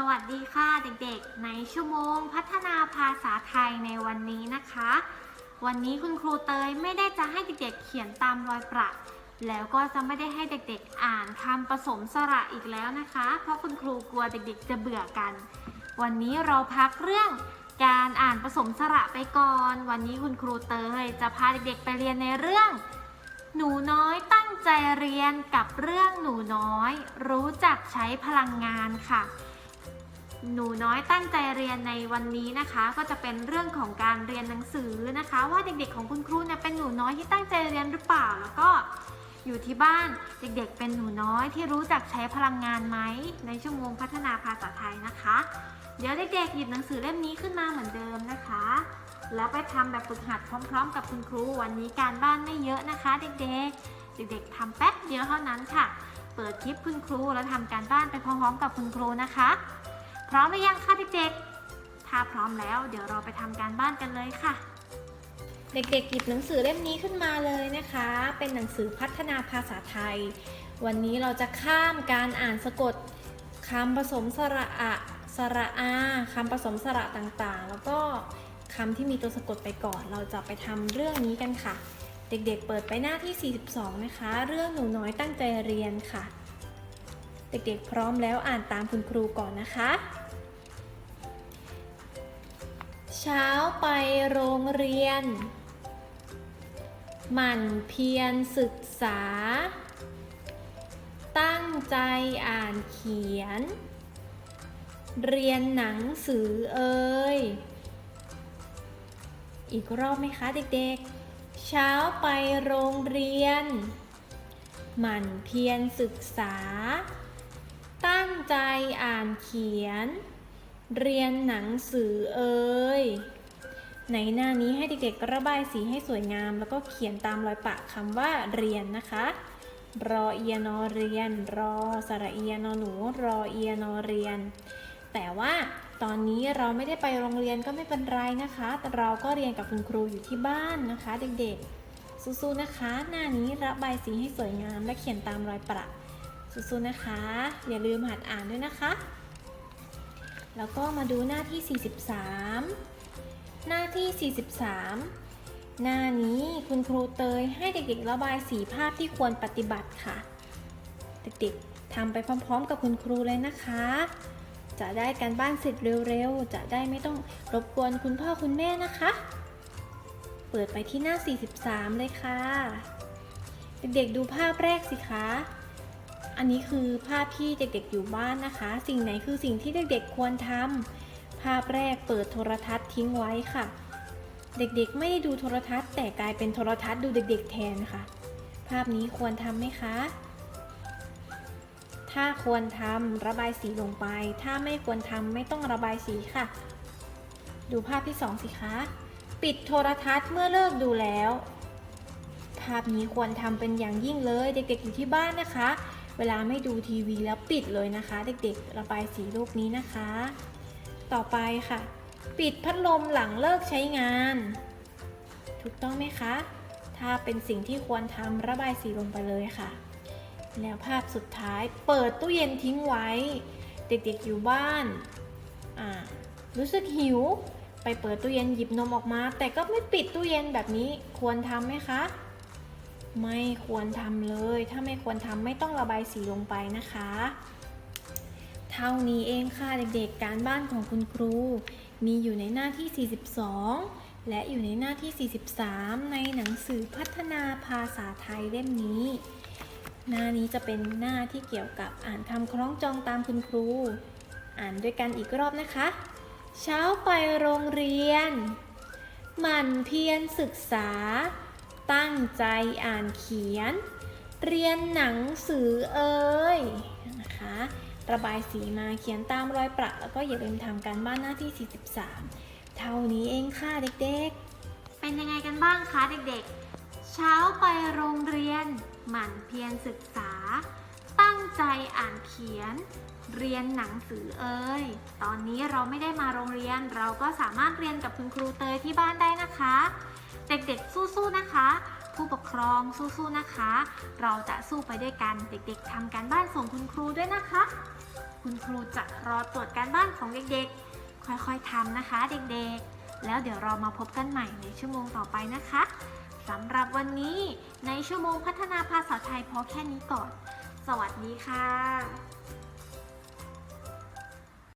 สวัสดีค่ะเด็กๆ ในชั่วโมงพัฒนาภาษาไทยในวันนี้นะคะ วันนี้คุณครูเตยไม่ได้จะให้เด็กๆเขียนตามรอยประ แล้วก็จะไม่ได้ให้เด็กๆอ่านคำผสมสระอีกแล้วนะคะ เพราะคุณครูกลัวเด็กๆ จะเบื่อกัน วันนี้เราพักเรื่องการอ่านผสมสระไปก่อน วันนี้คุณครูเตยจะพาเด็กๆไปเรียนในเรื่อง หนูน้อยตั้งใจเรียนกับเรื่องหนูน้อย รู้จักใช้พลังงานค่ะ หนูน้อยตั้งใจเรียนในวันนี้นะคะ ก็จะเป็นเรื่องของการเรียนหนังสือนะคะ ว่าเด็กๆของคุณครูเนี่ยเป็นหนูน้อยที่ตั้งใจเรียนหรือเปล่า แล้วก็อยู่ที่บ้านเด็กๆ เป็นหนูน้อยที่รู้จักใช้พลังงานไหมในชั่วโมงพัฒนาภาษาไทยนะคะ เดี๋ยวเด็กๆหยิบหนังสือเล่มนี้ขึ้นมาเหมือนเดิมนะคะ แล้วไปทำแบบฝึกหัดพร้อม ๆ กับคุณครูวันนี้การบ้านไม่เยอะนะคะ เด็กๆ เด็กๆทำแป๊บเดียวเท่านั้นค่ะ เปิดคลิปคุณครูแล้วทำการบ้านไปพร้อมๆ กับคุณครูนะคะ พร้อมหรือยังคะเด็กๆ ถ้าพร้อมแล้วเดี๋ยวเราไปทำการบ้านกันเลยค่ะ เด็กๆหยิบหนังสือเล่มนี้ขึ้นมาเลยนะคะ เป็นหนังสือพัฒนาภาษาไทย วันนี้เราจะข้ามการอ่านสะกดคำผสมสระอะสระอาคำผสมสระต่างๆ แล้วก็คำที่มีตัวสะกดไปก่อน เราจะไปทำเรื่องนี้กันค่ะ เด็กๆ เปิดไปหน้าที่ 42 นะคะ เรื่องหนูน้อยตั้งใจเรียนค่ะ เด็กๆ พร้อมแล้วอ่านตามคุณครูก่อนนะคะ เช้าไปโรงเรียน หมั่นเพียรศึกษา ตั้งใจอ่านเขียน เรียนหนังสือเอ่ย อีกรอบไหมคะเด็กๆ เช้าไปโรงเรียน หมั่นเพียรศึกษา ตั้งใจอ่านเขียน เรียนหนังสือเอ่ยในหน้านี้ให้เด็กๆระบายสีให้สวยงาม แล้วก็เขียนตามรอยปะคำว่าเรียนนะคะ รอเอียนอเรียน รอสระเอียนอหนู รอเอียนอเรียน แต่ว่าตอนนี้เราไม่ได้ไปโรงเรียนก็ไม่เป็นไรนะคะ แต่เราก็เรียนกับคุณครูอยู่ที่บ้านนะคะเด็กๆ สู้ๆนะคะ หน้านี้ระบายสีให้สวยงามและเขียนตามรอยประสู้ๆนะคะ อย่าลืมหัดอ่านด้วยนะคะ แล้วก็มาดูหน้าที่ 43 หน้าที่ 43 หน้านี้คุณครูเตยให้เด็กๆระบายสีภาพที่ควรปฏิบัติค่ะ เด็กๆทำไปพร้อม ๆ กับคุณครูเลยนะคะ จะได้การบ้านเสร็จเร็วๆ จะได้ไม่ต้องรบกวนคุณพ่อคุณแม่นะคะ เปิดไปที่หน้า 43 เลยค่ะ เด็กๆดูภาพแรกสิคะ อันนี้คือภาพที่เด็กๆอยู่บ้านนะคะ สิ่งไหนคือสิ่งที่เด็กๆควรทำภาพแรกเปิดโทรทัศน์ทิ้งไว้ค่ะ เด็กๆไม่ได้ดูโทรทัศน์ แต่กลายเป็นโทรทัศน์ดูเด็ก ๆ แทนค่ะ ภาพนี้ควรทำไหมคะ ถ้าควรทำระบายสีลงไป ถ้าไม่ควรทำไม่ต้องระบายสีค่ะ ดูภาพที่สองสิคะปิดโทรทัศน์เมื่อเลิกดูแล้ว ภาพนี้ควรทำเป็นอย่างยิ่งเลย เด็กๆอยู่ที่บ้านนะคะ เวลาไม่ดูทีวีแล้วปิดเลยนะคะ เด็กๆ ระบายสีรูปนี้นะคะ ต่อไปค่ะ ปิดพัดลมหลังเลิกใช้งาน ถูกต้องไหมคะ ถ้าเป็นสิ่งที่ควรทำระบายสีลงไปเลยค่ะ แล้วภาพสุดท้ายเปิดตู้เย็นทิ้งไว้ เด็กๆอยู่บ้านรู้สึกหิว ไปเปิดตู้เย็นหยิบนมออกมา แต่ก็ไม่ปิดตู้เย็นแบบนี้ควรทำไหมคะ ไม่ควรทำเลย ถ้าไม่ควรทำไม่ต้องระบายสีลงไปนะคะ เท่านี้เองค่ะเด็กๆ การบ้านของคุณครู มีอยู่ในหน้าที่ 42 และอยู่ในหน้าที่ 43 ในหนังสือพัฒนาภาษาไทยเล่มนี้ หน้านี้จะเป็นหน้าที่เกี่ยวกับอ่านคำคล้องจองตามคุณครู อ่านด้วยกันอีกรอบนะคะ เช้าไปโรงเรียน หมั่นเพียรศึกษา ตั้งใจอ่านเขียน เรียนหนังสือเอ่ยนะคะ ระบายสีมาเขียนตามรอยประแล้วก็อย่าลืมทำการบ้านหน้าที่ 43 เท่านี้เองค่ะเด็กๆ เป็นยังไงกันบ้างคะเด็กๆ เช้าไปโรงเรียน หมั่นเพียรศึกษา ตั้งใจอ่านเขียน เรียนหนังสือเอ่ยตอนนี้เราไม่ได้มาโรงเรียน เราก็สามารถเรียนกับคุณครูเตยที่บ้านได้นะคะ เด็กๆสู้ๆนะคะ ผู้ปกครองสู้ๆนะคะ เราจะสู้ไปด้วยกันเด็กๆทำการบ้านส่งคุณครูด้วยนะคะ คุณครูจะรอตรวจการบ้านของเด็กๆ ค่อยๆทำนะคะ เด็กๆ แล้วเดี๋ยวเรามาพบกันใหม่ในชั่วโมงต่อไปนะคะสำหรับวันนี้ในชั่วโมงพัฒนาภาษาไทยพอแค่นี้ก่อน สวัสดีค่ะ